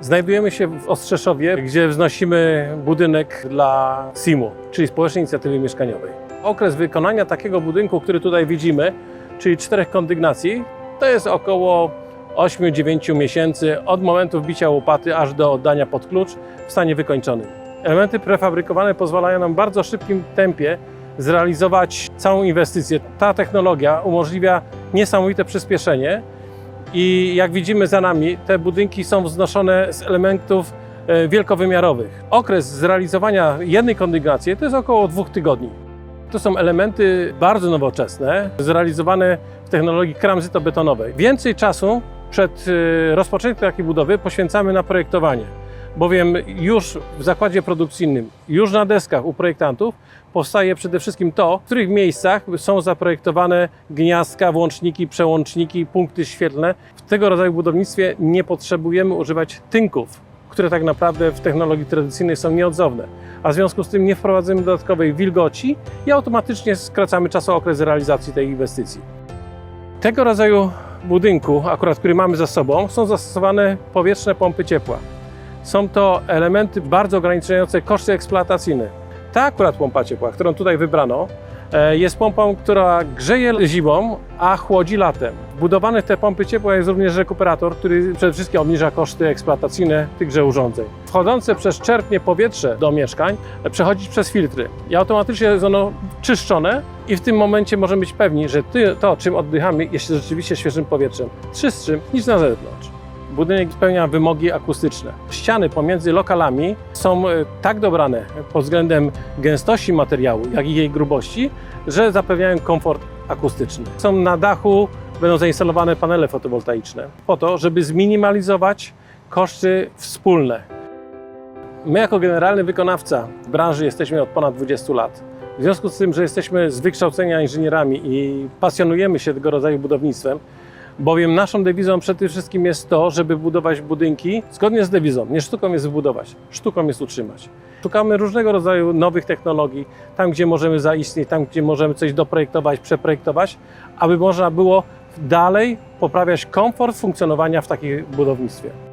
Znajdujemy się w Ostrzeszowie, gdzie wznosimy budynek dla SIM-u, czyli Społecznej Inicjatywy Mieszkaniowej. Okres wykonania takiego budynku, który tutaj widzimy, czyli czterech kondygnacji, to jest około 8-9 miesięcy od momentu wbicia łopaty aż do oddania pod klucz w stanie wykończonym. Elementy prefabrykowane pozwalają nam w bardzo szybkim tempie zrealizować całą inwestycję. Ta technologia umożliwia niesamowite przyspieszenie i jak widzimy za nami, te budynki są wznoszone z elementów e, wielkowymiarowych. Okres zrealizowania jednej kondygnacji to jest około dwóch tygodni. To są elementy bardzo nowoczesne, zrealizowane w technologii kramzyto-betonowej. Więcej czasu przed e, rozpoczęciem takiej budowy poświęcamy na projektowanie, bowiem już w zakładzie produkcyjnym, już na deskach u projektantów powstaje przede wszystkim to, w których miejscach są zaprojektowane gniazdka, włączniki, przełączniki, punkty świetlne. W tego rodzaju budownictwie nie potrzebujemy używać tynków, które tak naprawdę w technologii tradycyjnej są nieodzowne, a w związku z tym nie wprowadzamy dodatkowej wilgoci i automatycznie skracamy czasookres realizacji tej inwestycji. Tego rodzaju budynku, akurat który mamy za sobą, są zastosowane powietrzne pompy ciepła. Są to elementy bardzo ograniczające koszty eksploatacyjne. Ta akurat pompa ciepła, którą tutaj wybrano, e, jest pompą, która grzeje zimą, a chłodzi latem. Wbudowany w te pompy ciepła jest również rekuperator, który przede wszystkim obniża koszty eksploatacyjne tychże urządzeń. Wchodzące przez czerpnie powietrze do mieszkań e, przechodzi przez filtry i automatycznie jest ono czyszczone i w tym momencie możemy być pewni, że to, czym oddychamy, jest rzeczywiście świeżym powietrzem, czystszym niż na zewnątrz. Budynek spełnia wymogi akustyczne. Ściany pomiędzy lokalami są e, tak dobrane pod względem gęstości materiału, jak i jej grubości, że zapewniają komfort akustyczny. Są na dachu, będą zainstalowane panele fotowoltaiczne po to, żeby zminimalizować koszty wspólne. My jako generalny wykonawca w branży jesteśmy od ponad 20 lat. W związku z tym, że jesteśmy z wykształcenia inżynierami i pasjonujemy się tego rodzaju budownictwem, bowiem naszą dewizą przede wszystkim jest to, żeby budować budynki zgodnie z dewizą. Nie sztuką jest wybudować, sztuką jest utrzymać. Szukamy różnego rodzaju nowych technologii, tam gdzie możemy zaistnieć, tam gdzie możemy coś doprojektować, przeprojektować, aby można było dalej poprawiać komfort funkcjonowania w takim budownictwie.